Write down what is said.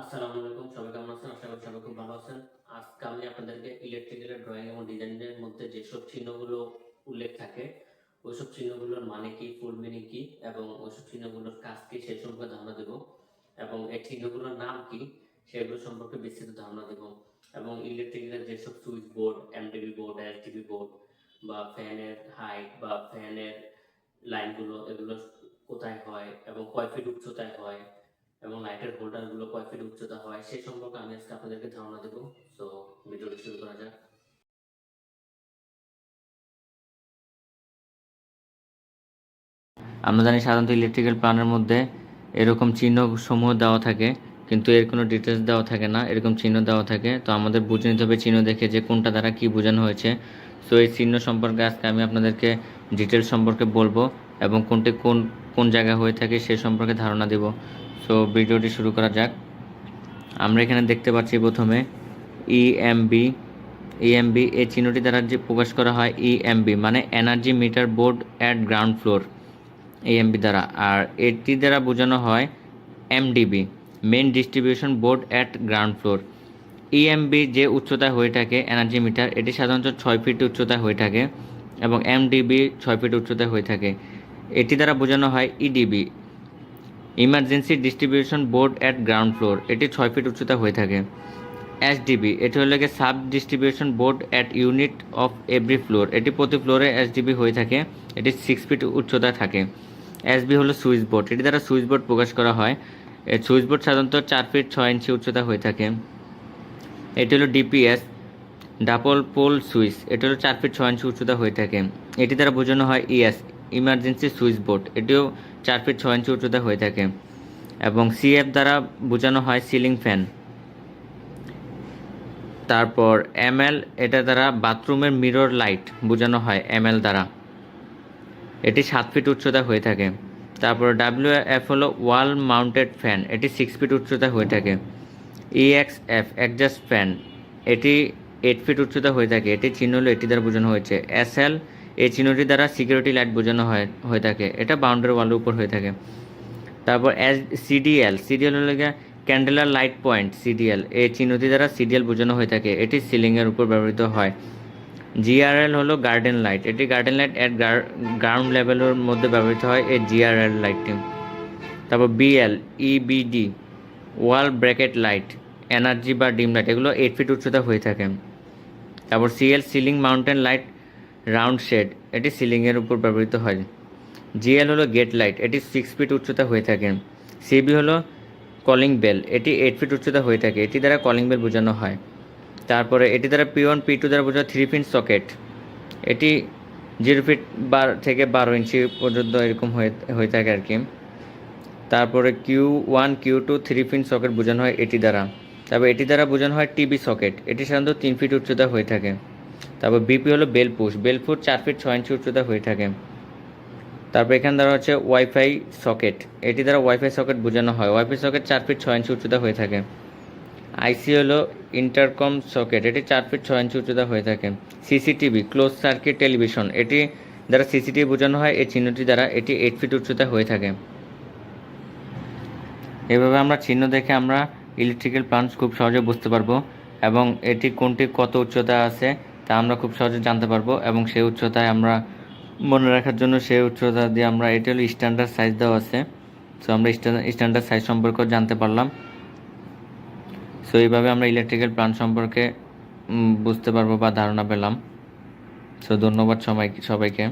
আসসালামু আলাইকুম, সবাই কেমন আছেন? আশা করি সবাই খুব ভালো আছেন। আজকে আমি আপনাদেরকে ইলেকট্রিক্যাল ড্রয়িং এবং ডিজাইনের মধ্যে যেসব চিহ্নগুলো উল্লেখ থাকে, ওইসব চিহ্নগুলোর মানে কি ফুল মিনিং কি, এবং ওইসব চিহ্নগুলোর কাজ কি সেই সম্পর্কে ধারণা দেব, এবং এই চিহ্নগুলোর নাম কি, সেগুলো সম্পর্কে বিস্তৃত ধারণা দেব, এবং ইলেকট্রিক্যালের যেসব switch board MDB board LTB board বা ফ্যানের হাইট বা ফ্যানের লাইনগুলো এগুলো কোথায় হয়, এবং কয় ফিট উচ্চতায় হয় এবং লাইটের হোল্ডারগুলো কয় ফিট উচ্চতা হয়, সে সম্পর্কে আমি আজকে আপনাদেরকে ধারণা দেবো। তো ভিডিওটি শুরু করা যাক। আমরা জানি সাধারণত ইলেকট্রিক্যাল প্ল্যানের মধ্যে এরকম চিহ্ন সমূহ দেওয়া থাকে, কিন্তু এর কোনো ডিটেলস দেওয়া থাকে না। এরকম চিহ্ন দেওয়া থাকে। তো আমাদের বুঝে নিতে হবে চিহ্ন দেখে যে কোনটা দ্বারা কি বোঝানো হয়েছে। সো এই চিহ্ন সম্পর্কে আজকে আমি আপনাদেরকে ডিটেলস সম্পর্কে বলব এবং কোনটি কোন কোন জায়গায় হয়ে থাকে সে সম্পর্কে ধারণা দেব। সো ভিডিওটি শুরু করা যাক। আমরা এখানে দেখতে পাচ্ছি প্রথমে E ইএমবি ইএমবি এই চিহ্নটি দ্বারা যে প্রকাশ করা হয় ইএমবি মানে energy meter board at ground floor AMB দ্বারা। আর এটি দ্বারা বোঝানো হয় MDB main distribution board at ground floor EMB যে উচ্চতায় হয়ে থাকে এনার্জি মিটার এটি সাধারণত ছয় ফিট উচ্চতায় হয়ে থাকে এবং এমডিবি ছয় ফিট উচ্চতায় হয়ে থাকে। এটি দ্বারা বোঝানো হয় EDB emergency distribution board at ground floor. এটি ছয় ফিট উচ্চতা হয়ে থাকে। এসডিবি, এটি হলো গিয়ে sub distribution board at unit of every floor. এটি প্রতি ফ্লোরে এসডিবি হয়ে থাকে। এটি সিক্স ফিট উচ্চতা থাকে। এসবি হলো সুইচ বোর্ড। এটি দ্বারা সুইচ বোর্ড প্রকাশ করা হয়। সুইচ বোর্ড সাধারণত চার ফিট ছয় ইঞ্চি উচ্চতা হয়ে থাকে। এটি হলো ডিপিএস, ডাবল পোল সুইচ। এটি হলো চার ফিট ছয় ইঞ্চি উচ্চতা হয়ে থাকে। এটি দ্বারা বোঝানো হয় ইএস ইমার্জেন্সি সুইচ বোর্ড এটিও চার ফিট ছয় ইঞ্চি উচ্চতা হয়ে থাকে এবং সিএফ দ্বারা বোঝানো হয় সিলিং ফ্যান তারপর এমএল এটা দ্বারা বাথরুমের মিরর লাইট বোঝানো হয় এমএল দ্বারা। এটি সাত ফিট উচ্চতা হয়ে থাকে। তারপর ডাব্লিউ এফ হলো ওয়াল মাউন্টেড ফ্যান এটি সিক্স ফিট উচ্চতা হয়ে থাকে। ইএক্স এফ অ্যাডজাস্ট ফ্যান এটি এইট ফিট উচ্চতা হয়ে থাকে। এটি চিহ্ন হলো এটি দ্বারা বোঝানো হয়েছে। এস এল এই চিহ্নটি দ্বারা সিকিউরিটি লাইট বোঝানো হয়, হয়ে থাকে। এটা বাউন্ডারি ওয়ালের উপর হয়ে থাকে। তারপর এস সিডিএল সিডিএল হলো ক্যান্ডেলার লাইট পয়েন্ট সিডিএল এই চিহ্নটি দ্বারা সিডিএল বোঝানো হয়ে থাকে। এটি সিলিংয়ের উপর ব্যবহৃত হয়। জিআরএল হলো গার্ডেন লাইট এটি গার্ডেন লাইট অ্যাট গ্রাউন্ড লেভেলের মধ্যে ব্যবহৃত হয় এই জিআরএল লাইটটি তারপর BL EBD wall bracket light energy বা ডিম লাইট এগুলো এইট ফিট উচ্চতা হয়ে থাকে। তারপর CL ceiling mountain light round shade, এটি সিলিংয়ের উপর ব্যবহৃত হয়। জিএল হলো গেট লাইট, এটি সিক্স ফিট উচ্চতা হয়ে থাকে। সিবি হলো কলিং বেল এটি এইট ফিট উচ্চতা হয়ে থাকে, এটি দ্বারা কলিং বেল বোঝানো হয়। তারপরে এটি দ্বারা পি ওয়ান পি টু দ্বারা বোঝানো থ্রি পিন সকেট এটি জিরো ফিট বার থেকে বারো ইঞ্চি পর্যন্ত এরকম হয়ে হয়ে থাকে আর কি। তারপরে Q one Q two three pin socket বোঝানো হয় এটি দ্বারা। তারপর এটি দ্বারা বোঝানো হয় টিভি সকেট এটি সাধারণত তিন ফিট উচ্চতা হয়ে থাকে। তারপর বিপি হলো বেল পুশ বেল পুশ চার ফিট ছয় ইঞ্চি উচ্চতা হয়ে থাকে। তারপর এখানে দ্বারা হচ্ছে ওয়াইফাই সকেট এটি দ্বারা ওয়াইফাই সকেট বোঝানো হয়। ওয়াইফাই সকেট চার ফিট ছয় ইঞ্চি উচ্চতা হয়ে থাকে। আইসি হলো ইন্টারকম সকেট এটি চার ফিট ছয় ইঞ্চি উচ্চতা হয়ে থাকে। সিসিটিভি ক্লোজ সার্কিট টেলিভিশন এটি দ্বারা সিসিটিভি বোঝানো হয়, এই চিহ্নটি দ্বারা এটি এইট ফিট উচ্চতা হয়ে থাকে। এভাবে আমরা চিহ্ন দেখে আমরা ইলেকট্রিক্যাল প্লান্টস খুব সহজে বুঝতে পারব, এবং এটি কোনটি কত উচ্চতা আছে তা আমরা খুব সহজে জানতে পারব এবং সেই উচ্চতায় আমরা মনে রাখার জন্য সেই উচ্চতা দিয়ে আমরা এটা হলো স্ট্যান্ডার্ড সাইজ দেওয়া আছে। সো আমরা স্ট্যান্ডার্ড সাইজ সম্পর্কে জানতে পারলাম। সো এইভাবে আমরা ইলেকট্রিক্যাল প্ল্যান সম্পর্কে বুঝতে পারব বা ধারণা পেলাম। সো ধন্যবাদ সবাই সবাইকে।